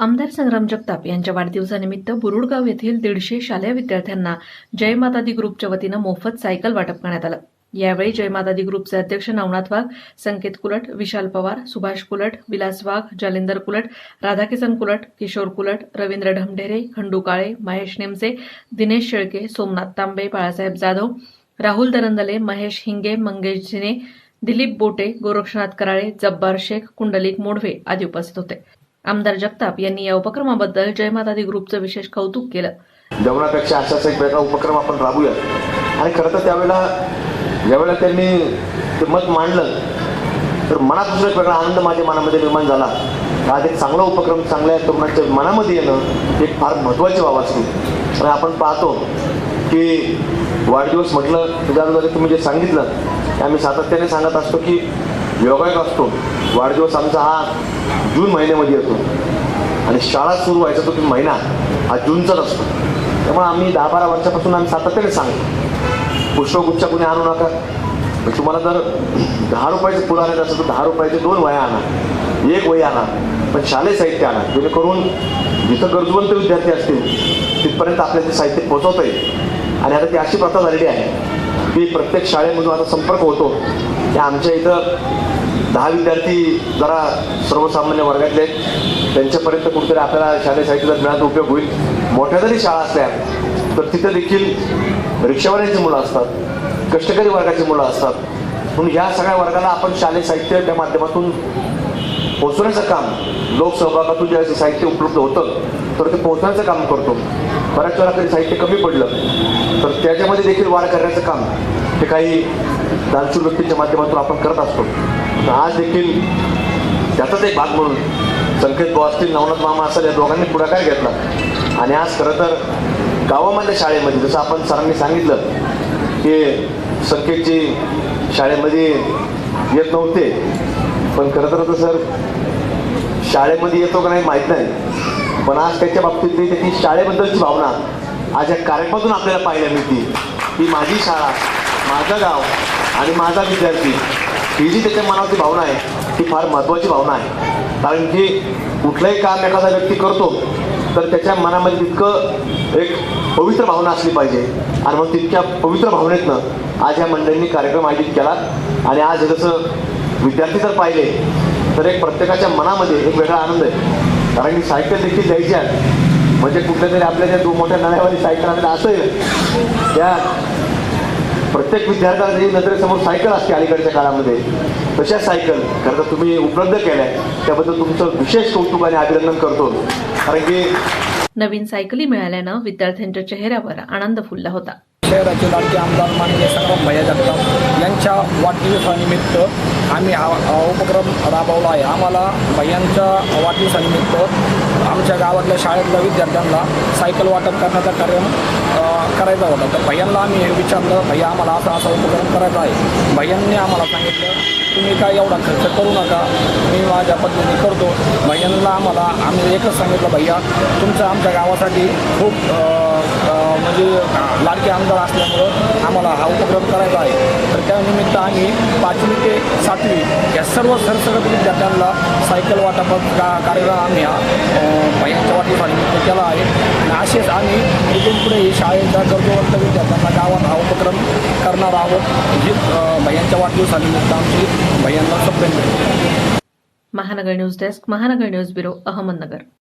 आमदार संग्राम जगताप यांच्या वाढदिवसानिमित्त बुरुडगाव येथील दीडशे शालेय विद्यार्थ्यांना जयमातादी दी ग्रुपच्या वतीनं मोफत सायकल वाटप करण्यात आलं. यावेळी जयमातादी दी ग्रुपचे अध्यक्ष नवनाथ वाघ संकेत कुलट विशाल पवार सुभाष कुलट विलास वाघ जालिंदर कुलट राधाकिसन कुलट किशोर कुलट रवींद्र ढमढेरे खंडू काळे महेश नेमसे दिनेश शेळके सोमनाथ तांबे बाळासाहेब जाधव राहुल दरंदले महेश हिंगे मंगेश झिने दिलीप बोटे गोरक्षनाथ कराळे जब्बार शेख कुंडलिक मोडवे आदी उपस्थित होते. आमदार जगताप यांनी या उपक्रमाबद्दल जयमातादी ग्रुपचं विशेष कौतुक केलं. जेवणापेक्षा असाच एक वेगळा उपक्रम आपण राबूया आणि खरं तर त्यावेळेला ज्यावेळेला त्यांनी ते मत मांडलं. तर मनात एक वेगळा आनंद माझ्या मनामध्ये निर्माण झाला. आज एक चांगला उपक्रम चांगल्या तरुणांच्या मनामध्ये येणं हे एक फार महत्त्वाची बाब असते. आणि आपण पाहतो की वाढदिवस म्हटलं त्याच्याद्वारे तुम्ही जे सांगितलं ते आम्ही सातत्याने सांगत असतो की योगायोग असतो. वाढदिवस आमचा हा जून महिन्यामध्ये येतो. आणि शाळा सुरू व्हायचा तो महिना हा जूनचाच असतो. त्यामुळे आम्ही दहा बारा वर्षापासून आम्ही सातत्याने सांगतो. पुष्पगुच्छ कोणी आणू नका. तुम्हाला जर दहा रुपयाचे फुलं आणायचं असेल तर दहा रुपयाचे दोन वया आणा. एक वही आणा. पण शालेय साहित्य आणा. जेणेकरून जिथं गरजवंत विद्यार्थी असतील तिथपर्यंत आपल्याला ते साहित्य पोहोचवता येईल. आणि आता ती अशी प्रथा झालेली आहे. मी प्रत्येक शाळेमधून आता संपर्क होतो. की आमच्या इथं दहा विद्यार्थी जरा सर्वसामान्य वर्गातले आहेत. त्यांच्यापर्यंत कुठेतरी आपल्याला शालेय साहित्य जर उपयोग होईल. मोठ्या जरी शाळा असल्या तर तिथं देखील रिक्षावाल्यांची मुलं असतात कष्टकरी वर्गाची मुलं असतात. म्हणून ह्या सगळ्या वर्गाला आपण शालेय साहित्य त्या माध्यमातून पोहोचवण्याचं काम लोकसहभागातून जे साहित्य उपलब्ध होतं तर ते पोहोचण्याचं काम करतो. बऱ्याच वेळा कधी साहित्य कमी पडलं तर त्याच्यामध्ये देखील वाढ करण्याचं काम हे काही दानशूर व्यक्तींच्या माध्यमातून आपण करत असतो. तर आज देखील त्याचाच एक भाग म्हणून संकेत भाऊ असतील नवनाथ मामा असेल या दोघांनी पुढाकार घेतला. आणि आज खरं तर गावामधल्या शाळेमध्ये जसं आपण सरांनी सांगितलं की संकेतची शाळेमध्ये येत नव्हते पण खरं तर सर शाळेमध्ये येतो का नाही माहीत नाही. पण आज त्याच्या बाबतीत त्याची शाळेबद्दलची भावना आज या कार्यक्रमातून आपल्याला पाहायला मिळते की माझी शाळा माझं गाव आणि माझा विद्यार्थी ही जी त्याच्या मनाची भावना आहे ती फार महत्त्वाची भावना आहे. कारण की कुठलंही काम एखादा व्यक्ती करतो तर त्याच्या मनामध्ये तितकं एक पवित्र भावना असली पाहिजे. आणि मग तितक्या पवित्र भावनेतनं आज या मंडळींनी कार्यक्रम आयोजित केला आणि आज जसं विद्यार्थी जर पाहिले तर एक प्रत्येकाच्या मनामध्ये एक वेगळा आनंद आहे. कारण की साहित्य देखील द्यायची आहे. म्हणजे कुठल्या तरी आपल्या ज्या दोन मोठ्या नळ्यावाली सायकल आपल्याला असेल त्या प्रत्येक विद्यार्थ्याला जरी नजरेसमोर सायकल असते अलीकडच्या काळामध्ये. तशा सायकल खरं तर तुम्ही उपलब्ध केल्या त्याबद्दल तुमचं विशेष कौतुक आणि अभिनंदन करतो. कारण की नवीन सायकली मिळाल्यानं विद्यार्थ्यांच्या चेहऱ्यावर आनंद फुलला होता. शहराचे लाडके आमदार माननीय संग्राम भैया जगताप यांच्या वाढदिवसानिमित्त आम्ही हा हा उपक्रम राबवला आहे. आम्हाला भैयांच्या वाढदिवसानिमित्त आमच्या गावातल्या शाळेतल्या विद्यार्थ्यांना सायकल वाटप करण्याचा कार्यक्रम करायचा होता. तर भैयांना आम्ही विचारलं भैया आम्हाला असा असा उपक्रम करायचा आहे. भैयांनी आम्हाला सांगितलं तुम्ही काय एवढा खर्च करू नका. मी माझ्या पद्धतीने करतो. भैयांना आम्हाला आम्ही एकच सांगितलं भैया तुमचं आमच्या गावासाठी खूप म्हणजे लाडके आमदार असल्यामुळं आम्हाला हा उपक्रम करायचा आहे. त्यानिमित्त आम्ही पाचवी ते सातवी या सर्व सरसगत विद्यार्थ्यांना सायकल वाटपात का कार्यक्रम आम्ही हा अ, भैयांच्या केला आहे. आणि असेच आम्ही इथून पुढे शाळेच्या गरजवंत विद्यार्थ्यांना गावात हा उपक्रम करणार आहोत. जी अ, भैयांच्या वाढदिवसानिमित्त आमची भैयांना सप्रेम Mahanagar news desk Mahanagar news bureau Ahmednagar.